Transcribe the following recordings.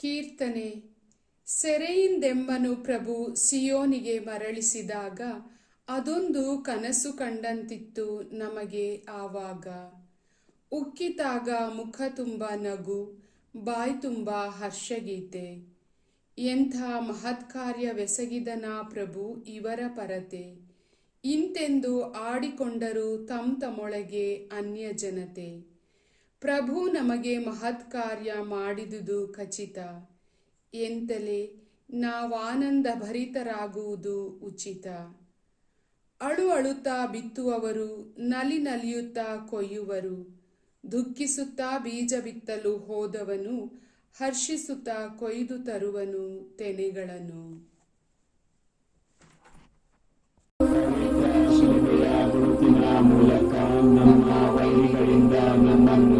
ಕೀರ್ತನೆ. ಸೆರೆಯಿಂದೆಮ್ಮನು ಪ್ರಭು ಸಿಯೋನಿಗೆ ಮರಳಿಸಿದಾಗ ಅದೊಂದು ಕನಸು ಕಂಡಂತಿತ್ತು ನಮಗೆ ಆವಾಗ. ಉಕ್ಕಿತಾಗ ಮುಖ ತುಂಬ ನಗು, ಬಾಯಿ ತುಂಬ ಹರ್ಷಗೀತೆ. ಎಂಥ ಮಹತ್ಕಾರ್ಯವೆಸಗಿದನ ಪ್ರಭು ಇವರ ಪರತೆ. ಇಂತೆಂದು ಆಡಿಕೊಂಡರು ತಮ್ಮ ತಮ್ಮೊಳಗೆ ಅನ್ಯ ಜನತೆ ಪ್ರಭು ನಮಗೆ ಮಹತ್ಕಾರ್ಯ ಮಾಡಿದುದು ಖಚಿತ. ಎಂತಲೇ ನಾವಾನಂದ ಭರಿತರಾಗುವುದು ಉಚಿತ. ಅಳು ಅಳುತ್ತಾ ಬಿತ್ತುವವರು, ನಲಿ ನಲಿಯುತ್ತಾ ಕೊಯ್ಯುವರು. ದುಃಖಿಸುತ್ತಾ ಬೀಜ ಬಿತ್ತಲು ಹೋದವನು, ಹರ್ಷಿಸುತ್ತಾ ಕೊಯ್ದು ತರುವನು ತೆನೆಗಳನ್ನು. ಮೂಲಕ ನಮ್ಮ ವೈರಿಗಳಿಂದ ನಮ್ಮನ್ನು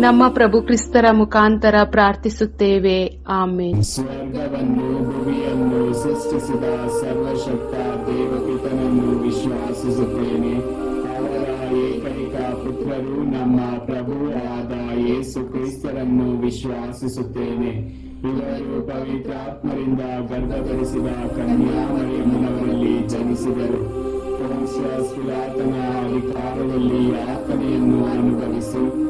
ನಮ್ಮ ಪ್ರಭು ಕ್ರಿಸ್ತರ ಮುಖಾಂತರ ಪ್ರಾರ್ಥಿಸುತ್ತೇವೆ. ಆಮೇಲೆ ಸ್ವರ್ಗವನ್ನು, ಭೂಮಿಯನ್ನು ಸೃಷ್ಟಿಸಿದ ಸರ್ವಶಕ್ತ ದೇವಪಿತನನ್ನು ವಿಶ್ವಾಸಿಸುತ್ತೇನೆ. ಅವರ ಏಕೈಕ ಪುತ್ರರು ನಮ್ಮ ಪ್ರಭುವಾದ ಯೇಸು ಕ್ರಿಸ್ತರನ್ನು ವಿಶ್ವಾಸಿಸುತ್ತೇನೆ. ಇವರು ಪವಿತ್ರಾತ್ಮರಿಂದ ಗರ್ಭಧರಿಸಿದ ಕನ್ಯಾಮರಿಯಮ್ಮನವರಲ್ಲಿ ಜನಿಸಿದರು. ಪುರುಷ ಸುಲಾತನ ಅಧಿಕಾರದಲ್ಲಿ ಯಾತನೆಯನ್ನು ಅನುಭವಿಸಿ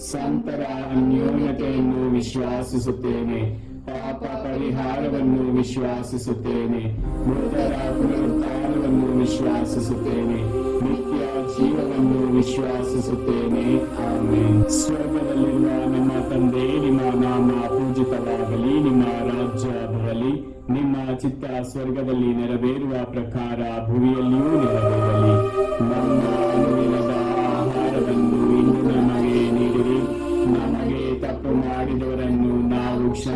ಸಂತರ ಅನ್ಯೋನ್ಯತೆಯನ್ನು ವಿಶ್ವಾಸಿಸುತ್ತೇನೆ, ಪಾಪ ಪರಿಹಾರವನ್ನು ವಿಶ್ವಾಸಿಸುತ್ತೇನೆ, ಮೃತರ ಪುನರುತ್ಥಾನವನ್ನು ವಿಶ್ವಾಸಿಸುತ್ತೇನೆ, ನಿತ್ಯ ಜೀವವನ್ನು ವಿಶ್ವಾಸಿಸುತ್ತೇನೆ. ಆಮೇನ್. ಸ್ವರ್ಗದಲ್ಲಿರುವ ನಮ್ಮ ತಂದೆ, ನಿಮ್ಮ ನಾಮ ಪೂಜಿತವಾಗಲಿ, ನಿಮ್ಮ ರಾಜ್ಯ ಬರಲಿ, ನಿಮ್ಮ ಚಿತ್ತ ಸ್ವರ್ಗದಲ್ಲಿ ನೆರವೇರುವ ಪ್ರಕಾರ ಭುವಿಯಲ್ಲಿಯೂ ನೆರವೇರಲಿ. ನಮ್ಮ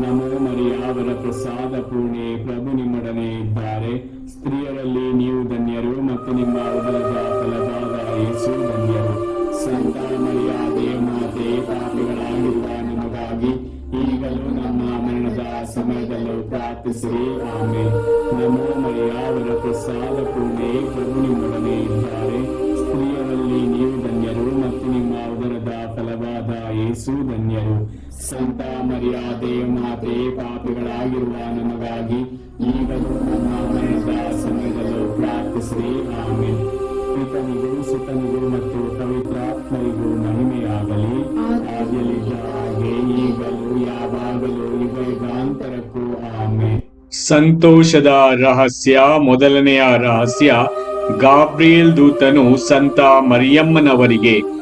ನಮೋ ಮರಿಯಾವರ ಪ್ರಸಾದ ಪೂರ್ಣೆ ಪ್ರಭು ನಿಮ್ಮೊಡನೆ ಇದ್ದಾರೆ. ಸ್ತ್ರೀಯರಲ್ಲಿ ನೀವು ಧನ್ಯರು ಮತ್ತು ನಿಮ್ಮ ಉದರದ ಫಲವಾದ ಯೇಸು ಧನ್ಯರು. ಸಂತ ಮರಿಯ ದೇವಮಾತೆ ಪಾಪಿಗಳಾಗಿರುವ ನಮಗಾಗಿ ಈಗಲೂ ನಮ್ಮ ಮರಣದ ಸಮಯದಲ್ಲೂ ಪ್ರಾರ್ಥಿಸಿರಿ. ಆಮೇಲೆ ನಮೋ ಮರಿಯ ವರ ಪ್ರಸಾದ ಪೂರ್ಣೆ ಪ್ರಭು ನಿಮ್ಮೊಡನೆ ಇದ್ದಾರೆ. ಯೇಸು ಧನ್ಯರು. ಸಂತ ಮರ್ಯಾದೆ ಮಾತೆ, ಪಾಪಿಗಳಾಗಿರುವ ನಮಗಾಗಿ ಈಗಲೂ ನಮ್ಮ ಸಮಯದಲ್ಲೂ ಪ್ರಾರ್ಥಿಸಿರಿ. ಆಮೇಲೆ ಪಿತನಿಗೂ, ಸುತನಿಗೂ ಮತ್ತು ಪವಿತ್ರಾತ್ಮರಿಗೂ ಮಹಿಮೆಯಾಗಲಿ. ಆಗಲಿದ್ದ ಹಾಗೆ ಈಗಲೂ, ಯಾವಾಗಲೂ ಯುಗ ಯುಗಾಂತರಕ್ಕೂ ಆಮೇಲೆ ಸಂತೋಷದ ರಹಸ್ಯ, ಮೊದಲನೆಯ ರಹಸ್ಯ, ಗಾಬ್ರಿಯಲ್ ದೂತನು ಸಂತ ಮರಿಯಮ್ಮನವರಿಗೆ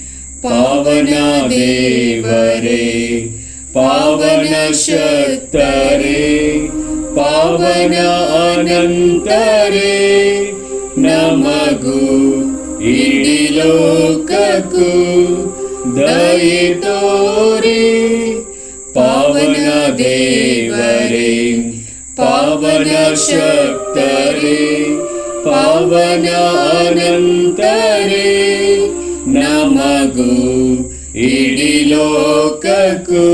पावन्या पावनशक्तरे पावन अनन्तरे नमगु मगु दयितोरे पावनदेवरे पावनशक्तरे पावन अनन्तरे न ನಮಗೂ ಇಡೀ ಲೋಕಕು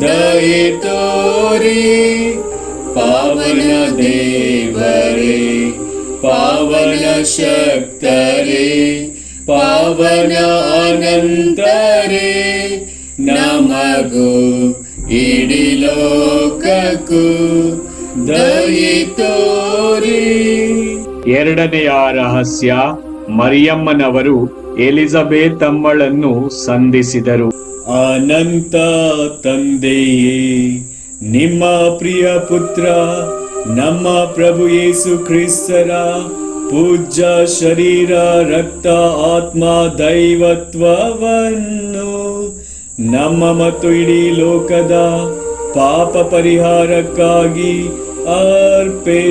ದಯೆ ತೋರಿ. ಪಾವನ ದೇವರೇ, ಪಾವನ ಶಕ್ತರೇ, ಪಾವನ ಅನಂತರೇ. ನಮಗು ಇಡೀ ಲೋಕಕ್ಕೂ ದಯೆ ತೋರಿ. ಎರಡನೆಯ ರಹಸ್ಯ ಮರಿಯಮ್ಮನವರು ಎಲಿಜಬೆತ್ ಅಮ್ಮಳನ್ನು ಸಂಧಿಸಿದರು. ಅನಂತ ತಂದೆಯೇ, ನಿಮ್ಮ ಪ್ರಿಯ ಪುತ್ರ, ನಮ್ಮ ಪ್ರಭು ಯೇಸು ಕ್ರಿಸ್ತರ ಪೂಜ್ಯ ಶರೀರ, ರಕ್ತ, ಆತ್ಮ, ದೈವತ್ವವನ್ನು ನಮ್ಮ ಮತ್ತು ಇಡೀ ಲೋಕದ ಪಾಪ ಪರಿಹಾರಕ್ಕಾಗಿ ಅರ್ಪಿಸುತ್ತೇವೆ.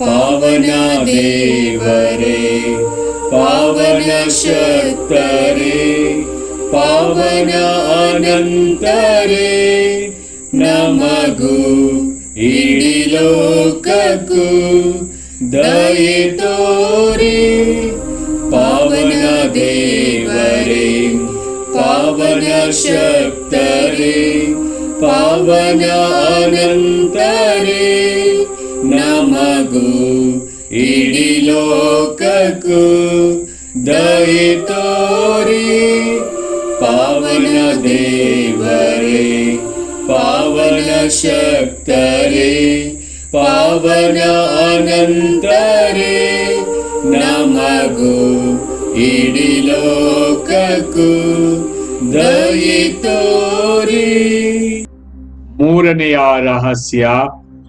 पावना देव पावनय शक्रे अनन्तरे। नमगु मगो ईडिलोकगु दये तोरि। पावन देव पावन शक्रे पावना अनन्तरे। ನಮಗೂ ಇಡೀ ಲೋಕಕ್ಕೂ ದಯೆ ತೋರಿ. ಪಾವನ ದೇವರೇ, ಪಾವನ ಶಕ್ತರೇ, ಪಾವನ ಅನಂತರೇ. ನಮಗೂ ಇಡೀ ಲೋಕಕ್ಕೂ ದಯೆ ತೋರಿ. ಮೂರನೆಯ ರಹಸ್ಯ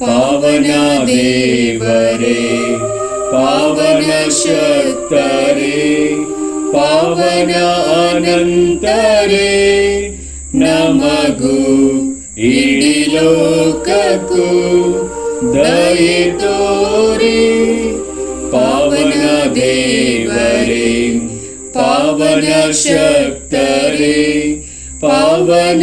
पावना देव पावन रे पावना अनन्तरे नमगु मगो इडि लोकको द्रयितो पावन देव पावन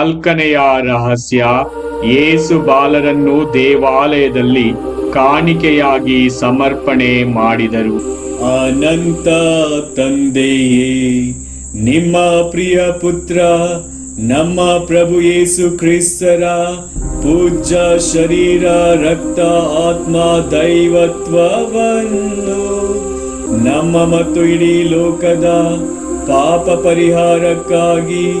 ನಾಲ್ಕನೆಯ ರಹಸ್ಯ ಯೇಸು ಬಾಲರನ್ನು ದೇವಾಲಯದಲ್ಲಿ ಕಾಣಿಕೆಯಾಗಿ ಸಮರ್ಪಣೆ ಮಾಡಿದರು. ಅನಂತ ತಂದೆಯೇ, ನಿಮ್ಮ ಪ್ರಿಯ ಪುತ್ರ, ನಮ್ಮ ಪ್ರಭು ಯೇಸು ಕ್ರಿಸ್ತರ ಪೂಜ್ಯ ಶರೀರ, ರಕ್ತ, ಆತ್ಮ, ದೈವತ್ವವನ್ನು ನಮ್ಮ ಮತ್ತು ಇಡೀ ಲೋಕದ ಪಾಪ ಪರಿಹಾರಕ್ಕಾಗಿ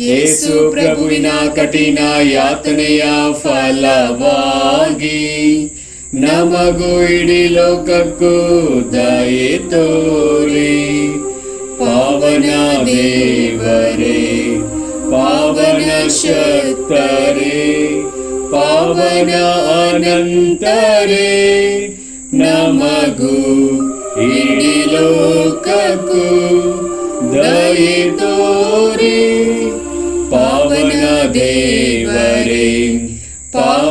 ಯೇಸು ಪ್ರಭುವಿನ ಕಠಿಣ ಯಾತನೆಯ ಫಲವಾಗಿ ನಮಗೂ ಇಡೀ ಲೋಕಕ್ಕೂ ದಯೆ ತೋರಿ ಪಾವನ ದೇವರೇ ಪಾವನ ಶಕ್ತರೇ ಪಾವನ ಅನಂತರೇ ನಮಗೂ ಇಡೀ ಲೋಕಕ್ಕೂ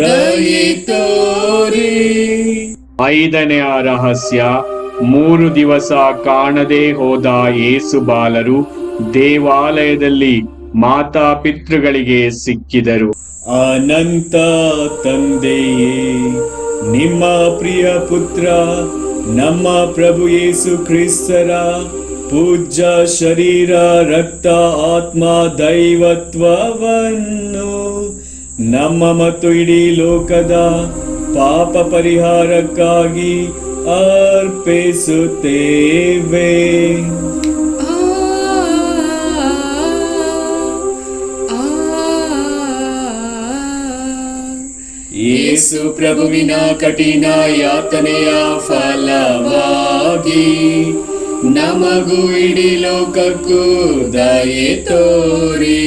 ದಯೆ ತೋರಿ. ಐದನೆಯ ರಹಸ್ಯ ಮೂರು ದಿವಸ ಕಾಣದೆ ಹೋದ ಏಸು ಬಾಲರು ದೇವಾಲಯದಲ್ಲಿ ಮಾತಾಪಿತೃಗಳಿಗೆ ಸಿಕ್ಕಿದರು. ಅನಂತ ತಂದೆಯೇ ನಿಮ್ಮ ಪ್ರಿಯ ಪುತ್ರ ನಮ್ಮ ಪ್ರಭು ಯೇಸು ಕ್ರಿಸ್ತರ ಪೂಜ್ಯ ಶರೀರ ರಕ್ತ ಆತ್ಮ ದೈವತ್ವವನ್ನು ನಮ್ಮ ಮತ್ತು ಇಡೀ ಲೋಕದ ಪಾಪ ಪರಿಹಾರಕ್ಕಾಗಿ ಅರ್ಪಿಸುತ್ತೇವೆ. ಯೇಸು ಪ್ರಭುವಿನ ಕಠಿಣ ಯಾತನೆಯ ಫಲವಾಗಿ ನಮಗೂ ಇಡೀ ಲೋಕಕ್ಕೂ ದಯೆ ತೋರಿ.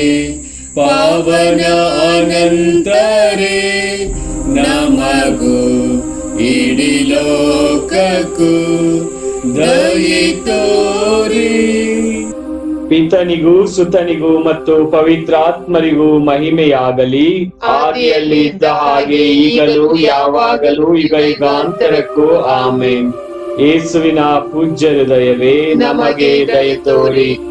ಪಾವನ ಅನಂತರೇ ನಮಗೂ ಇಡೀ ಲೋಕಕ್ಕೂ ದಯಿತೋರಿ ಪಿತನಿಗೂ, ಸುತನಿಗೂ ಮತ್ತು ಪವಿತ್ರಾತ್ಮರಿಗೂ ಮಹಿಮೆಯಾಗಲಿ. ಆದಿಯಲ್ಲಿ ಇದ್ದ ಹಾಗೆ ಈಗಲೂ, ಯಾವಾಗಲೂ ಈಗ ಯುಗಾಂತರಕ್ಕೂ ಆಮೇನ್. ಯೇಸುವಿನ ಪೂಜ್ಯ ಹೃದಯವೇ ನಮಗೆ ದಯ ತೋರಿ.